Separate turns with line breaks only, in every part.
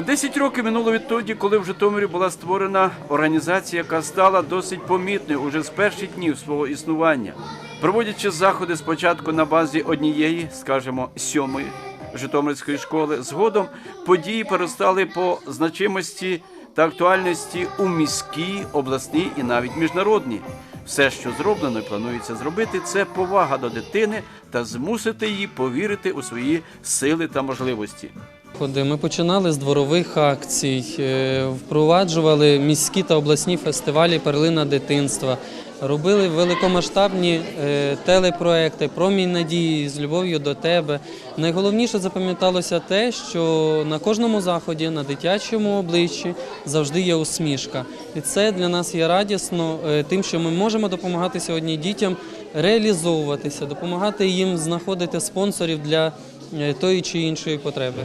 Десять років минуло відтоді, коли в Житомирі була створена організація, яка стала досить помітною уже з перших днів свого існування, проводячи заходи спочатку на базі однієї, скажімо, сьомої Житомирської школи. Згодом події перестали по значимості та актуальності у міській, обласній і навіть міжнародній. Все, що зроблено і планується зробити, це повага до дитини та змусити її повірити у свої сили та можливості.
Заходи Ми починали з дворових акцій, е, впроваджували міські та обласні фестивалі Перлина дитинства, робили великомасштабні е, телепроекти Промінь надії з любов'ю до тебе. Найголовніше запам'яталося те, що на кожному заході, на дитячому обличчі завжди є усмішка. І це для нас є радісно, е, тим, що ми можемо допомагати сьогодні дітям реалізовуватися, допомагати їм знаходити спонсорів для тої чи іншої потреби.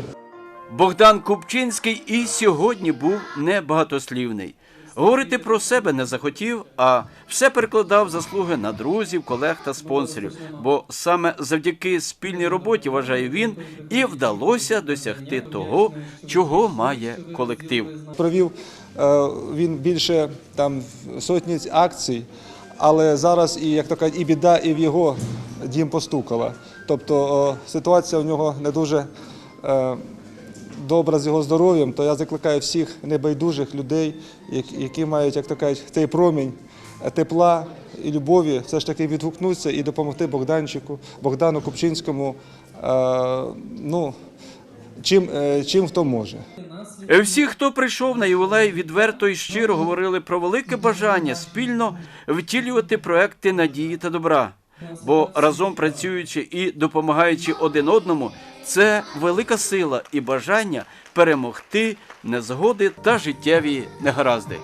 Богдан Купчинський і сьогодні був небагатослівний. Говорити про себе не захотів, а все перекладав заслуги на друзів, колег та спонсорів. Бо саме завдяки спільній роботі, вважає він, і вдалося досягти того, чого має колектив.
Провів е, він більше там сотні акцій, але зараз і як то кажуть, і біда, і в його дім постукала. Тобто ситуація в нього не дуже е, добра з його здоров'ям, то я закликаю всіх небайдужих людей, які- мають, як то кажуть, цей промінь тепла і любові, все ж таки відгукнутися і допомогти Богданчику, Богдану Купчинському. е, ну, чим, е, чим хто може.
Всі, хто прийшов на ювілей, відверто і щиро говорили про велике бажання спільно втілювати проекти надії та добра. Бо разом працюючи і допомагаючи один одному, це велика сила і бажання перемогти незгоди та життєві негаразди.